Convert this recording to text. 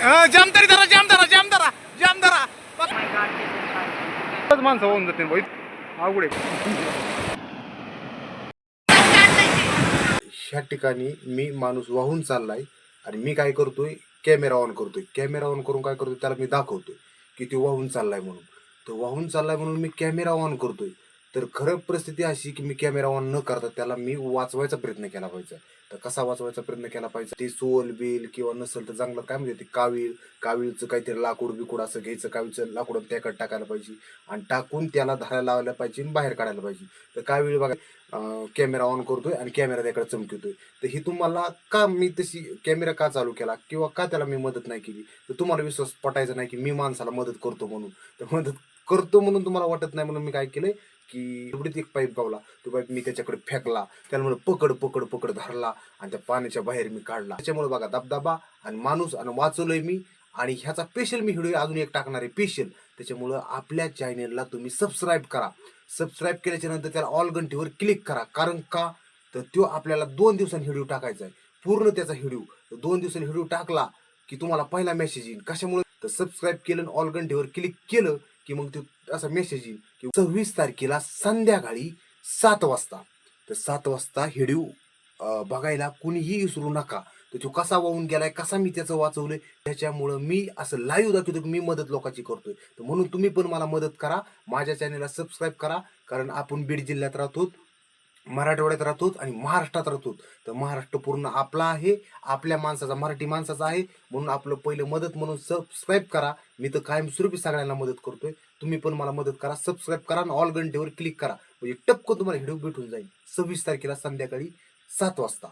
जाम तरी धरा जाम धरा जाम धरा जाम धरा माणसं होऊन जाते भाई अवघड ह्या ठिकाणी मी माणूस वाहून चाललाय आणि मी काय करतोय कॅमेरा ऑन करतोय कॅमेरा ऑन करून काय करतोय त्याला मी दाखवतोय की तो वाहून चाललाय म्हणून तो वाहून चाललाय म्हणून मी कॅमेरा ऑन करतोय तर खरं परिस्थिती अशी की मी कॅमेरा ऑन न करता त्याला मी वाचवायचा प्रयत्न केला पाहिजे. तर कसा वाचवायचा प्रयत्न केला पाहिजे? ते सोल बिल किंवा नसेल तर चांगलं काय म्हणजे ते कावीळ कावीळचं काहीतरी लाकूड बिकूड असं घ्यायचं कावीळचं लाकूड त्याकडे टाकायला पाहिजे. आणि टाकून त्याला धरायला लावायला पाहिजे आणि बाहेर काढायला पाहिजे. तर कावीळ बघा कॅमेरा ऑन करतोय आणि कॅमेरा त्याकडे चमकवतोय. तर ही तुम्हाला का मी तशी कॅमेरा का चालू केला किंवा का त्याला मी मदत नाही केली? तर तुम्हाला विश्वास पटायचा नाही की मी माणसाला मदत करतो म्हणून. तर मदत करतो म्हणून तुम्हाला वाटत नाही म्हणून मी काय केलंय? की एवढीच एक पाईप गावला. तो पाईप मी त्याच्याकडे फेकला. त्याला म्हणून पकड पकड पकड धरला आणि त्या पाण्याच्या बाहेर मी काढला. त्याच्यामुळे बघा दबदबा आणि माणूस आणि वाचवलंय मी आणि ह्याचा स्पेशल मी व्हिडिओ अजून एक टाकणार आहे स्पेशल त्याच्यामुळं आपल्या चॅनेलला तुम्ही सबस्क्राईब करा. सबस्क्राईब केल्याच्यानंतर त्याला ऑल घंटीवर क्लिक करा. कारण का? तर तो आपल्याला दोन दिवसांनी व्हिडिओ टाकायचा आहे. पूर्ण त्याचा व्हिडिओ दोन दिवसांनी व्हिडिओ टाकला की तुम्हाला पहिला मेसेज येईल कशामुळे? तर सबस्क्राईब केलं ऑल घंटीवर क्लिक केलं की मग ते असा मेसेज येईल की सव्वीस तारखेला संध्याकाळी सात वाजता. तर सात वाजता हेडिओ बघायला कुणीही विसरू नका. तर तो कसा वाहून गेलाय कसा मी त्याचं वाचवलंय त्याच्यामुळं मी असं लाईव्ह दाखवतो की मी मदत लोकांची करतोय. तर म्हणून तुम्ही पण मला मदत करा. माझ्या चॅनेलला सबस्क्राईब करा. कारण आपण बीड जिल्ह्यात राहतो. मराठवाड्यात राहतो आणि महाराष्ट्रात राहतो तर महाराष्ट्र पूर्ण आपला आहे आपल्या माणसाचा मराठी माणसाचा आहे. म्हणून आपलं पहिलं मदत म्हणून सबस्क्राईब करा. मी तर कायमस्वरूपी सगळ्यांना मदत करतोय. तुम्ही पण मला मदत करा सबस्क्राईब करा आणि ऑल घंटेवर क्लिक करा. म्हणजे टपकन तुम्हाला व्हिडिओ भेटून जाईल. सव्वीस तारखेला संध्याकाळी सात वाजता.